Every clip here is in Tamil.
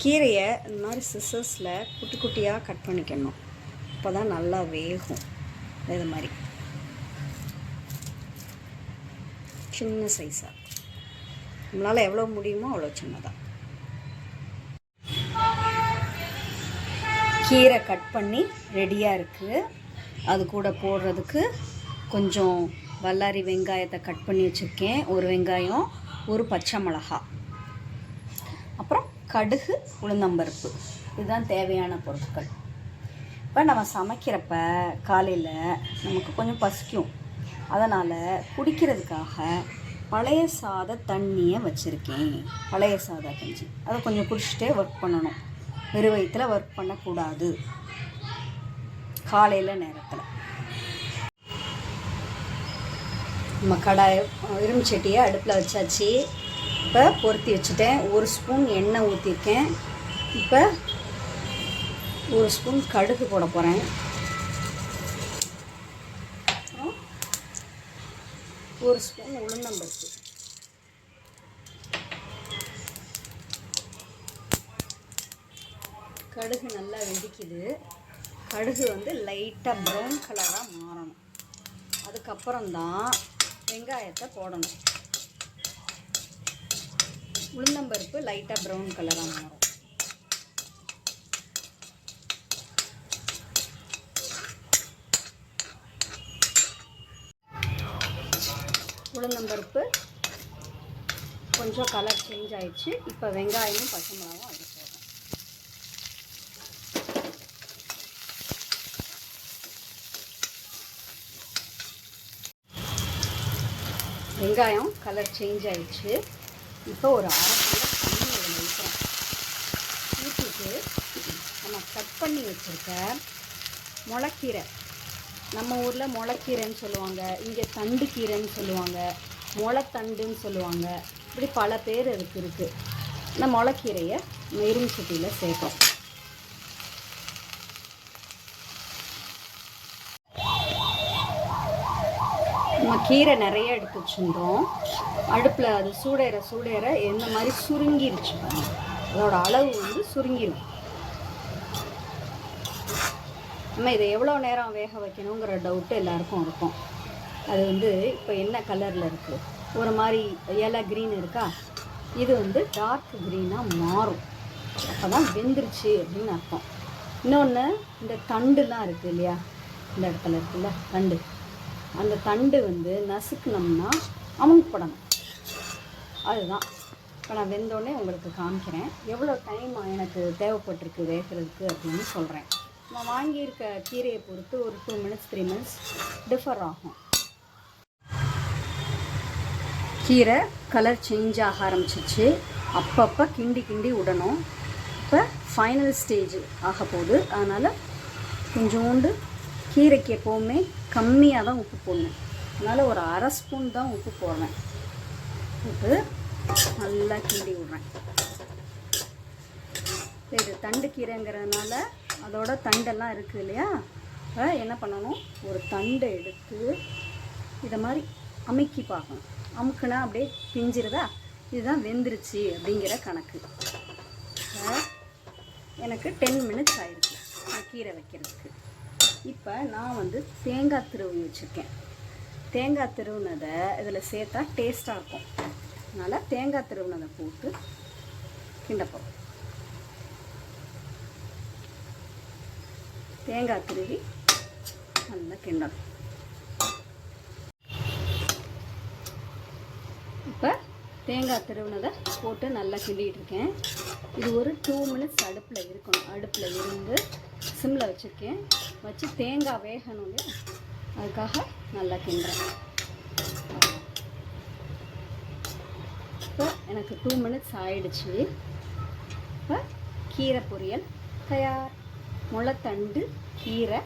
கீரையை இந்த மாதிரி சிசர்ஸில் குட்டி குட்டியாக கட் பண்ணிக்கணும். அப்போ தான் நல்லா வேகும். இது மாதிரி. சின்ன சைஸாக நம்மளால் எவ்வளோ முடியுமோ அவ்வளோ சின்னதாக கீரை கட் பண்ணி ரெடியாக இருக்குது அது கூட போடுறதுக்கு கொஞ்சம் வல்லாரி வெங்காயத்தை கட் பண்ணி வச்சுருக்கேன். ஒரு வெங்காயம் ஒரு பச்சை மிளகா. அப்புறம் கடுகு உளுந்தம்பருப்பு. இதுதான் தேவையான பொருட்கள். இப்போ நம்ம சமைக்கிறப்ப காலையில் நமக்கு கொஞ்சம் பசிக்கும். அதனால் குடிக்கிறதுக்காக பழைய சாத தண்ணியை வச்சுருக்கேன். பழைய சாத கஞ்சி. அதை கொஞ்சம் குடிச்சிட்டே ஒர்க் பண்ணணும். வெறும் வயிற்றில் ஒர்க் பண்ணக்கூடாது. காலையில் நேரத்தில். நம்ம கடாய் இரும்பு சட்டியை அடுப்பில் வச்சாச்சு. இப்போ பொருத்தி வச்சுட்டேன். ஒரு ஸ்பூன் எண்ணெய் ஊற்றிருக்கேன் இப்போ ஒரு ஸ்பூன் கடுகு போட போகிறேன் ஒரு ஸ்பூன் உளுந்தம்பருப்பு. கடுகு நல்லா வெடிக்குது. கடுகு வந்து லைட்டாக ப்ரௌன் கலராக மாறணும். அதுக்கப்புறம் தான் வெங்காயத்தை போடணும். உளுந்தம்பருப்பு லைட்டாக ப்ரௌன் கலராக மாறும். உளுந்தம்பருப்பு கொஞ்சம் கலர் சேஞ்ச் ஆயிடுச்சு. இப்போ வெங்காயமும் பச்சை மிளகாவும் அது போதும். வெங்காயம் கலர் சேஞ்ச் ஆயிடுச்சு. இப்போ ஒரு அரை தண்ணி இதில் ஊற்றுறோம் ஊற்றிட்டு நம்ம கட் பண்ணி வச்சுருக்க முளைக்கீரை. நம்ம ஊரில் முளைக்கீரைன்னு சொல்லுவாங்க இங்கே தண்டு கீரைன்னு சொல்லுவாங்க முளைத்தண்டுன்னு சொல்லுவாங்க. இப்படி பல பேர் அதுக்கு இருக்குது இந்த முளைக்கீரையை இரும்பு சுட்டியில் சேர்ப்போம். நம்ம கீரை நிறைய எடுத்து வச்சுருந்தோம் அடுப்பில் அது சூடேற சூடேற எந்த மாதிரி சுருங்கிருச்சு அதோட அளவு வந்து சுருங்கிடும் நம்ம இதை எவ்வளோ நேரம் வேக வைக்கணுங்கிற டவுட்டு எல்லாருக்கும் இருக்கும். அது வந்து இப்போ என்ன கலரில் இருக்குது ஒரு மாதிரி இலை க்ரீன் இருக்கா? இது வந்து டார்க் க்ரீனாக மாறும். அப்போ தான் வெந்துருச்சு அப்படின்னு அர்த்தம். இன்னொன்று இந்த தண்டுலாம் இருக்குது இல்லையா? இந்த இடத்துல இருக்குல்ல தண்டு. அந்த தண்டு வந்து நசுக்குனோம்னா அமுங்கப்படணும் அதுதான். இப்போ நான் வெந்தோடனே உங்களுக்கு காமிக்கிறேன். எவ்வளோ டைம் எனக்கு தேவைப்பட்டிருக்கு வேகிறதுக்கு அப்படின்னு சொல்கிறேன் நான் வாங்கியிருக்க கீரையை பொறுத்து ஒரு two minutes three minutes differ ஆகும். கீரை கலர் சேஞ்ச் ஆக ஆரம்பிச்சிச்சு. அப்பப்போ கிண்டி கிண்டி விடணும். இப்போ ஃபைனல் ஸ்டேஜ் ஆக போகுது. அதனால் கொஞ்சோண்டு கீரைக்கு எப்போவுமே கம்மியாக தான் உப்பு போடணும். அதனால் ஒரு அரை ஸ்பூன் தான் உப்பு போடுறேன். போட்டு நல்லா கிண்டி விட்றேன். இது தண்டு கீரைங்கிறதுனால அதோட தண்டெல்லாம் இருக்குது இல்லையா? என்ன பண்ணணும்? ஒரு தண்டை எடுத்து இதை மாதிரி அமுக்கி பார்க்கணும். அமுக்குனா அப்படியே பிஞ்சிருதா? இதுதான் வெந்துருச்சு அப்படிங்கிற கணக்கு. எனக்கு டென் மினிட்ஸ் ஆயிருக்கு. கீரை வைக்கிறதுக்கு. இப்போ நான் வந்து தேங்காய் திருவி வச்சுருக்கேன். தேங்காய் திருவுனதை இதில் சேர்த்தா டேஸ்ட்டாக இருக்கும். அதனால் தேங்காய் திருவுனதை போட்டு கிண்டப்போம். தேங்காய் திருவி நல்லா கிண்டணும். இப்போ தேங்காய் திருவுனதை போட்டு நல்லா கிண்டிகிட்டு இருக்கேன். இது ஒரு டூ மினிட்ஸ் அடுப்பில் இருக்கணும். அடுப்பில் இருந்து சிம்மில் வச்சுருக்கேன். வச்சு தேங்காய் வேகணும் இல்லையா? அதுக்காக நல்லா கிண்டுறேன். இப்போ எனக்கு டூ மினிட்ஸ் ஆயிடுச்சு. இப்போ கீரை பொரியல் தயார். முளைத்தண்டு கீரை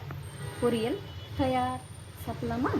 பொரியல் தயார். சாப்பிடலாமா?